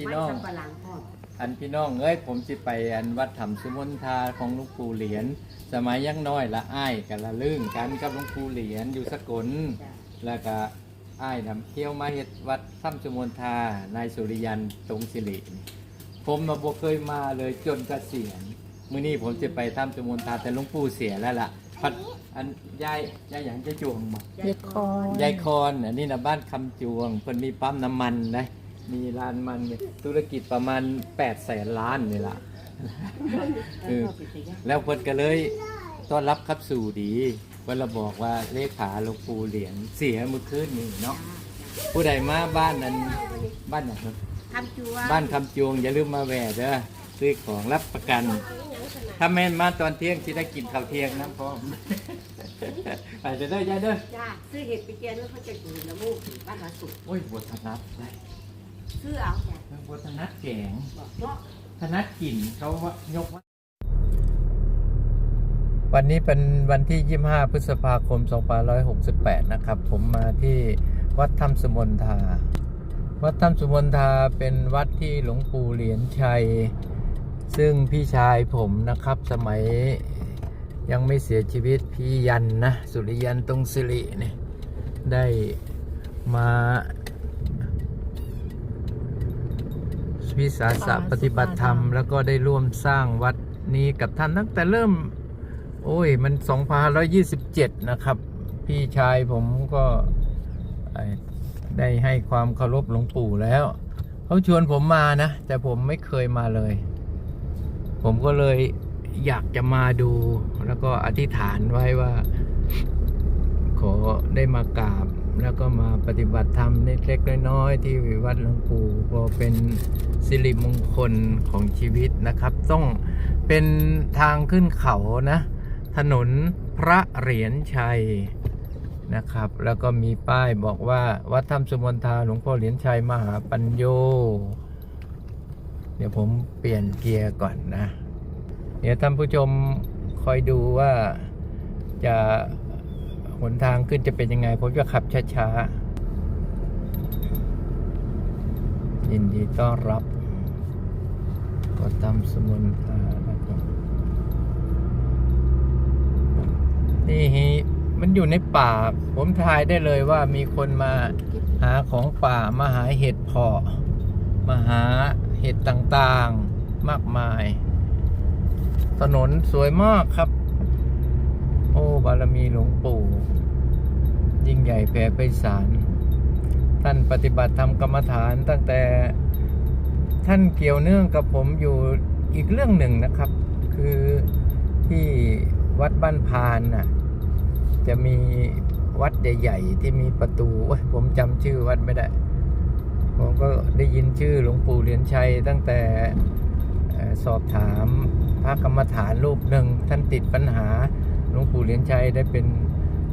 พี่มันน้องสับปะหลังพ่ออันพี่น้องเอ้ยผมสิไปอันวัดถ้ำสุมนทาของหลวงปู่เหรียญสมัยยังน้อยละอ้ายกันละลึ่งกันกับหลวงปู่เหรียญอยู่สกลจ้ะแล้วก็อ้ายนำเที่ยวมาเฮ็ดวัดถ้ำสุมนทานายสุริยันตรงสิรินี่ผมมาบ่เคยมาเลยจนเกษียณมื้อนี้ผมจะไปถ้ำสุมนทาแต่หลวงปู่เสียแล้วล่ะพัดอันยายยายหยังจะจวงบ่เด็กคอยายคอนอันนี้นะบ้านคำจวงเพิ่นมีปั๊มน้ำมันนะ มีร้านมันเนี่ยธุรกิจประมาณ8แสนล้านนี่ล่ะเออแล้วเพิ่นก็เลยต้อนรับครับสู่ดีเพิ่นละบอกว่าเลขาหลวงปู่เหรียญเสียเมื่อคืนนี่เนาะผู้ใดมาบ้านนั้นบ้านไหนครับ ทำจัวบ้านคำจวงอย่าลืมมาแหวะเด้อซื้อของรับประกัน ถ้าแม่นมาตอนเที่ยงสิได้กินข้าวเที่ยงนะพ่อไปเด้อยายเด้อจ้าซื้อเห็ดไปเจียนแล้วเขาจะอยู่ละมูกถึงบ้านหาสุกโอ้ยบวชนัดได้ ซื้อเอาจ้ะบวชนัดแกงบอกเนาะ ธนัดกลิ่นเขาว่ายกว่า วันนี้เป็นวันที่ 25 พฤษภาคม 2568 นะครับ ผมมาที่วัดถ้ำสมนทา วัดถ้ำสมนทาเป็นวัดที่หลวงปู่เหรียญชัย ซึ่งพี่ชายผมนะครับสมัยยังไม่เสียชีวิตพี่ยันนะ สุริยันตรงสิริเนี่ยได้มา วิสาสะปฏิบัติธรรม แล้วก็ได้ร่วมสร้างวัดนี้กับท่านตั้งแต่เริ่ม โอ้ย มัน2527 นะครับ พี่ชายผมก็ได้ให้ความเคารพหลวงปู่แล้วเขาชวนผมมานะ แต่ผมไม่เคยมาเลย ผมก็เลยอยากจะมาดู แล้วก็อธิษฐานไว้ว่า ขอได้มากราบ แล้วก็มาปฏิบัติธรรมเล็กๆน้อยๆที่วัดหลวงปู่ก็เป็นสิริมงคลของชีวิตนะครับ ต้องเป็นทางขึ้นเขานะ ถนนพระเหรียญชัยนะครับ แล้วก็มีป้ายบอกว่าวัดถ้ำสุมนทาหลวงพ่อเหรียญชัยมหาปัญโย เดี๋ยวผมเปลี่ยนเกียร์ก่อนนะ เดี๋ยวท่านผู้ชมคอยดูว่าจะ หนทางขึ้นจะเป็นยังไง ผมจะขับช้าๆ ยินดีต้อนรับก็ตำสมุนทานะครับนี่มันอยู่ในป่า ผมทายได้เลยว่ามีคนมาหาของป่ามาหาเห็ดเพาะมาหาเห็ดต่างๆมากมาย ถนนสวยมากครับ อ้บารมีหลวงปู่ ยิ่งใหญ่แผ่ไพศาลท่านปฏิบัติธรรมกรรมฐานตั้งแต่ท่านเกี่ยวเนื่องกับผมอยู่อีกเรื่องหนึ่งนะครับ คือที่วัดบ้านพานน่ะจะมีวัดใหญ่ๆที่มีประตูโอ้ยผมจำชื่อวัดไม่ได้ ผมก็ได้ยินชื่อหลวงปู่เหรียญชัย ตั้งแต่สอบถามพระกรรมฐานรูปหนึ่งท่านติดปัญหา หลวงปู่เหรียญชัยได้เป็น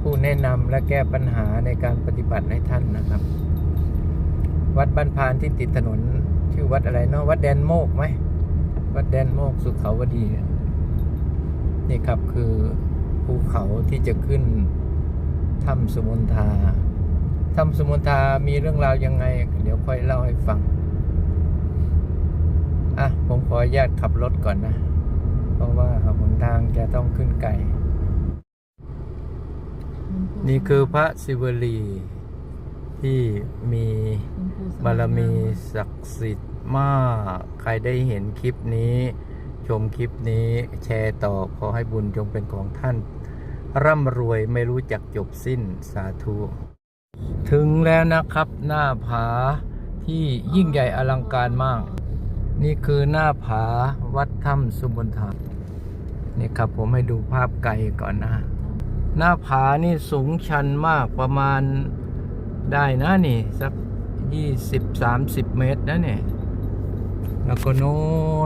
ผู้แนะนำและแก้ปัญหาในการปฏิบัติให้ท่านนะครับ วัดบ้านพานที่ติดถนนชื่อวัดอะไรเนาะวัดแดนโมกไหมวัดแดนโมกสุขเขาวดีนี่ครับคือภูเขาที่จะขึ้นถ้ำสมุนทาถ้ำสมุนทามีเรื่องราวยังไง เดี๋ยวค่อยเล่าให้ฟัง อะ ผมขออนุญาตขับรถก่อนนะ เพราะว่าหนทางจะต้องขึ้นไกล นี่คือพระศิวลีที่มีบารมีศักดิ์สิทธิ์มาก ใครได้เห็นคลิปนี้ ชมคลิปนี้แชร์ต่อขอให้บุญจงเป็นของท่าน ร่ำรวยไม่รู้จักจบสิ้นสาธุ ถึงแล้วนะครับหน้าผาที่ยิ่งใหญ่อลังการมาก นี่คือหน้าผาวัดถ้ำสุบนทานี่ครับผมให้ดูภาพไกลก่อนนะ หน้าผานี่สูงชันมากประมาณได้นะนี่ สักยี่สิบสามสิบเมตรนะเนี่ย แล้วก็โน้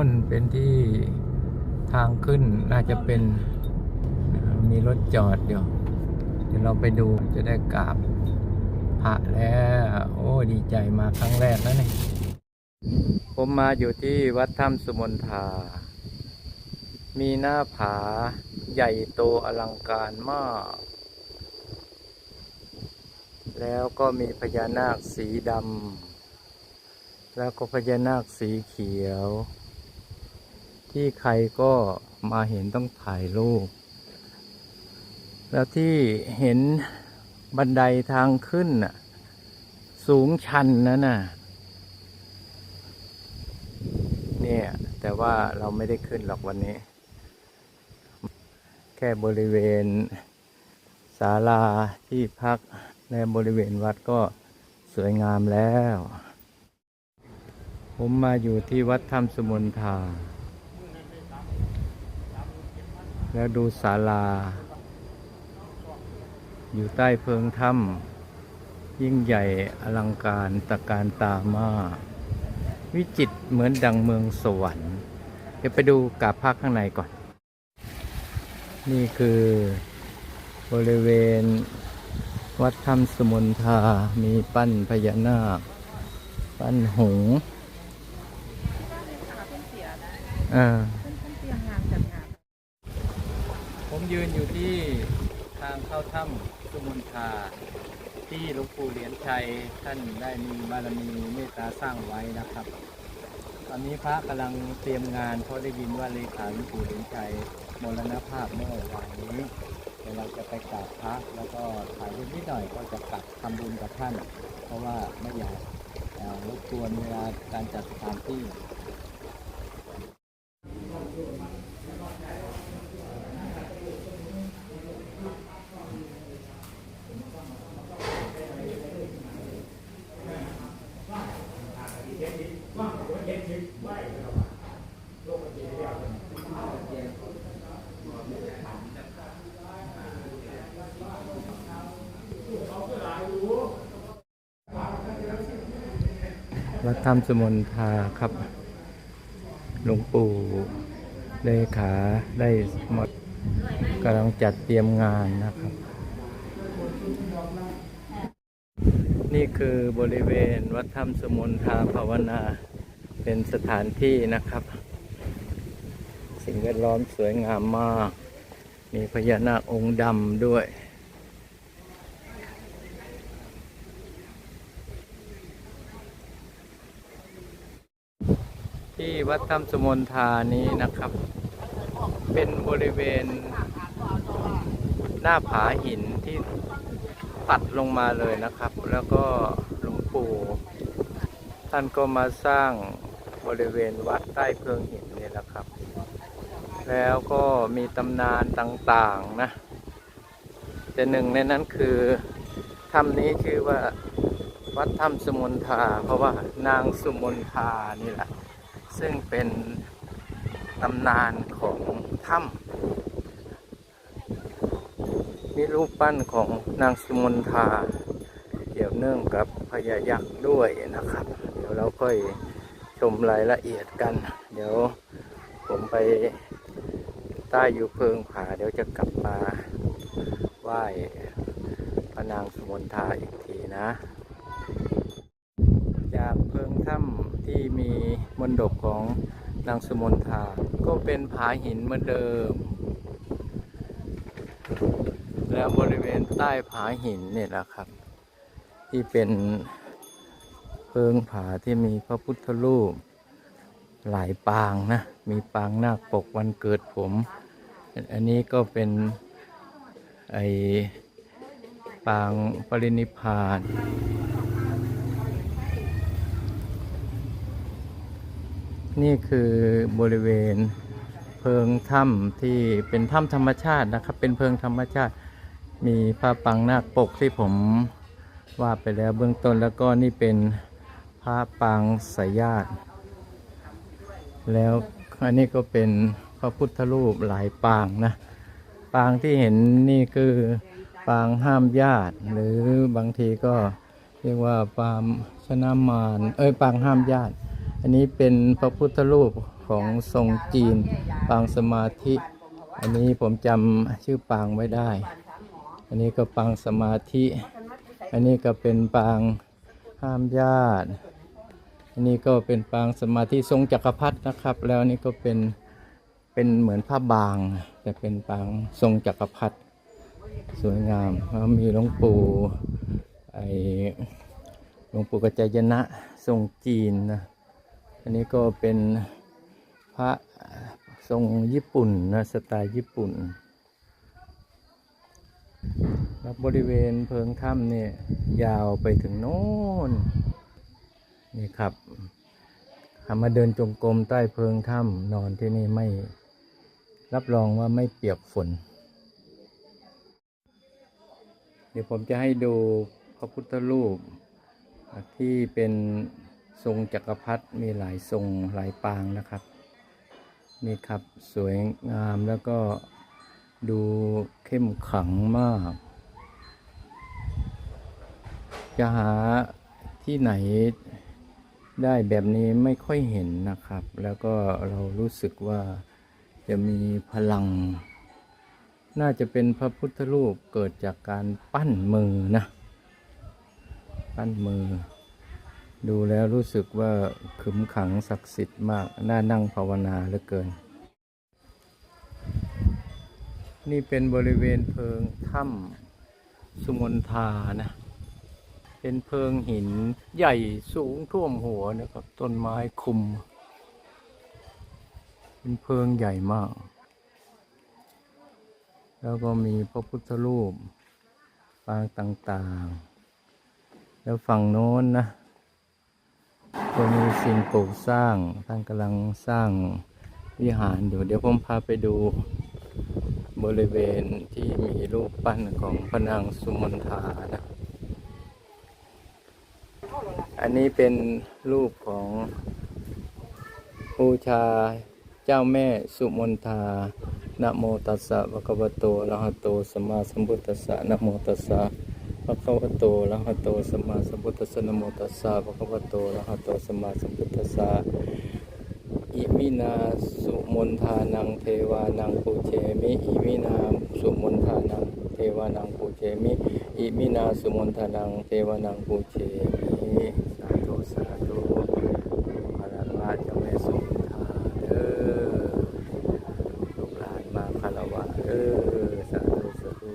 นเป็นที่ทางขึ้นน่าจะเป็นมีรถจอดอยู่ เดี๋ยวเราไปดูจะได้กราบพระแล้ว โอ้ดีใจมาครั้งแรกแล้วเนี่ยผมมาอยู่ที่วัดถ้ำสุมนทา มีหน้าผาใหญ่โตอลังการมาก แล้วก็มีพญานาคสีดำ แล้วก็พญานาคสีเขียว ที่ใครก็มาเห็นต้องถ่ายรูป แล้วที่เห็นบันไดทางขึ้นน่ะสูงชันนะน่ะเนี่ยแต่ว่าเราไม่ได้ขึ้นหรอกวันนี้ แค่บริเวณศาลาที่พักและบริเวณวัดก็สวยงามแล้ว ผมมาอยู่ที่วัดถ้ำสมุนทา แล้วดูศาลา อยู่ใต้เพิงถ้ำยิ่งใหญ่อลังการตะการตามากวิจิตรเหมือนดังเมืองสวรรค์ เดี๋ยวไปดูกาบพักข้างในก่อน นี่คือบริเวณ วัดถ้ำสมุนทา มีปั้นพญานาค ปั้นหงส์อ่า ผมยืนอยู่ที่ทางเข้าถ้ำสมุนทา ที่หลวงปู่เหรียญชัยท่านได้มีบารมีเมตตาสร้างไว้นะครับ ตอนนี้พระกำลังเตรียมงานเพราะได้ยินว่าเลขาหลวงปู่เหรียญชัย มรณภาพเมื่อวานนี้เดี๋ยวเราจะไปกราบพระแล้วก็ถ่ายรูปนิดหน่อยก็จะกลับทำบุญกับท่าน เพราะว่าไม่อยากรบกวนเวลาการจัดสถานที่ วัดถ้ำสมนทาครับ หลวงปู่เลขาได้หมดกำลังจัดเตรียมงานนะครับ นี่คือบริเวณวัดถ้ำสมนทาภาวนาเป็นสถานที่นะครับ สิ่งแวดล้อมสวยงามมาก มีพญานาคองค์ดำด้วย ที่ วัดถ้ำสมุนทานี้นะครับ เป็นบริเวณหน้าผาหินที่ตัดลงมาเลยนะครับ แล้วก็หลวงปู่ท่านก็มาสร้างบริเวณวัดใต้เพิงหินนี่แหละครับ แล้วก็มีตำนานต่างๆนะแต่หนึ่งในนั้นคือถ้ำนี้ชื่อว่าวัดถ้ำสมุนทาเพราะว่านางสุมนทานี่แหละ ซึ่งเป็นตำนานของถ้ำมีรูปปั้นของนางสุมนทา เกี่ยวเนื่องกับพญายักษ์ด้วยนะครับ เดี๋ยวเราค่อยชมรายละเอียดกัน เดี๋ยวผมไปใต้อยู่เพิงผาเดี๋ยวจะกลับมาไหว้พระนางสุมนทาอีกทีนะ ถ้ำที่มีมนดบของนางสมนทา ก็เป็นผาหินเหมือนเดิม แล้วบริเวณใต้ผาหินเนี่ยนะครับ ที่เป็นเพิงผาที่มีพระพุทธรูป หลายปางนะ มีปางนาคปกวันเกิดผม อันนี้ก็เป็นไอปางปรินิพาน นี่คือบริเวณเพิงถ้ำที่เป็นถ้ำธรรมชาตินะครับ เป็นเพิงธรรมชาติ มีพระปังนาคปกที่ผมว่าไปแล้วเบื้องต้นแล้วก็นี่เป็นพระปางสายญาติแล้วอันนี้ก็เป็นพระพุทธรูปหลายปางนะปางที่เห็นนี่คือปางห้ามญาติ หรือบางทีก็เรียกว่าปางชนะมารเอ้ยปางห้ามญาติ อันนี้เป็นพระพุทธรูปของทรงจีนปางสมาธิ อันนี้ผมจำชื่อปางไว้ได้ อันนี้ก็ปางสมาธิ อันนี้ก็เป็นปางห้ามญาติ อันนี้ก็เป็นปางสมาธิทรงจักรพรรดินะครับ แล้วนี่ก็เป็นเป็นเหมือนผ้าบาง แต่เป็นปางทรงจักรพรรดิสวยงามแล้วมีหลวงปู่ไอหลวงปู่กัจจายนะทรงจีนนะ อันนี้ก็เป็นพระทรงญี่ปุ่นนะสไตล์ญี่ปุ่นแล้วบริเวณเพิงถ้ำเนี่ยยาวไปถึงโน้นนี่ครับหามาเดินจงกรมใต้เพิงถ้ำนอนที่นี่ไม่รับรองว่าไม่เปียกฝน เดี๋ยวผมจะให้ดูพระพุทธรูปที่เป็น ทรงจักรพรรดิมีหลายทรงหลายปางนะครับ นี่ครับสวยงามแล้วก็ดูเข้มขังมาก จะหาที่ไหนได้แบบนี้ไม่ค่อยเห็นนะครับ แล้วก็เรารู้สึกว่าจะมีพลัง น่าจะเป็นพระพุทธรูปเกิดจากการปั้นมือนะ ปั้นมือ ดูแล้วรู้สึกว่าขึมขังศักดิ์สิทธิ์มาก น่านั่งภาวนาเหลือเกิน นี่เป็นบริเวณเพิงถ้ำสุมนทานะ เป็นเพิงหินใหญ่สูงท่วมหัวนะครับ ต้นไม้คุม เป็นเพิงใหญ่มาก แล้วก็มีพระพุทธรูปปางต่างๆ แล้วฝั่งโน้นนะ ก็มีสิ่งปลูกสร้างท่านกำลังสร้างวิหารอยู่ เดี๋ยวผมพาไปดูบริเวณที่มีรูปปั้นของพระนางสุมนทานะอันนี้เป็นรูปของบูชาเจ้าแม่สุมนทานะโมตัสสะภะคะวะโตอะระหะโตสัมมาสัมพุทธัสสะนะโมตัสสะ พระคะวะโตละระหะโตสมมาสัมพุทธัสสะนโมตัสสะพระคะวะโตละระหะโตสมมาสัมพุทธัสสะอิมินาสุมนทานังเทวานังปูเชมิอิมินาสุมนทานังเทวานังปูเชมิอิมินาสุมนทานังเทวานังปูเชมิสาธุสาธุพระราชเจ้าแม่สุมนทาเด้อ ลูกหลานมาคารวะเออสาธุสาธุ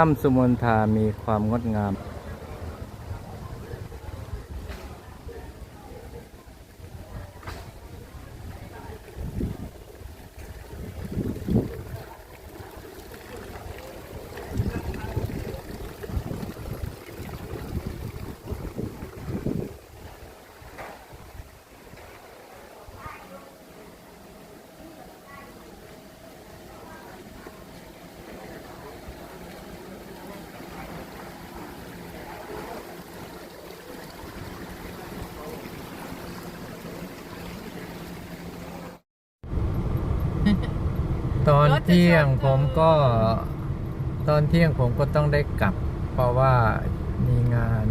ถ้ำสุมนทามีความงดงาม ตอนเที่ยงผมก็ ตอนเที่ยงผมก็ต้องได้กลับ เพราะว่ามีงาน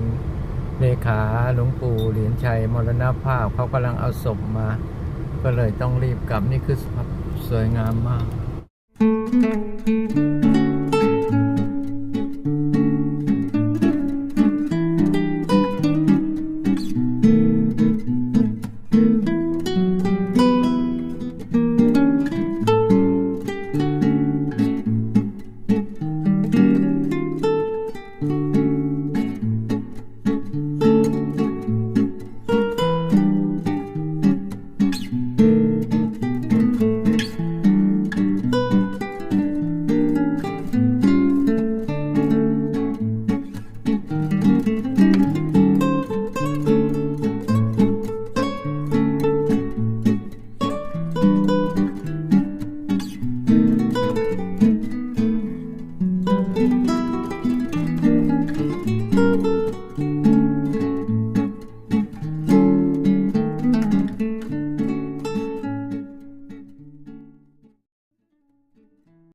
เลขาหลวงปู่เหรียญชัยมรณภาพเขากำลังเอาศพมา ก็เลยต้องรีบกลับนี่คือสวยงามมาก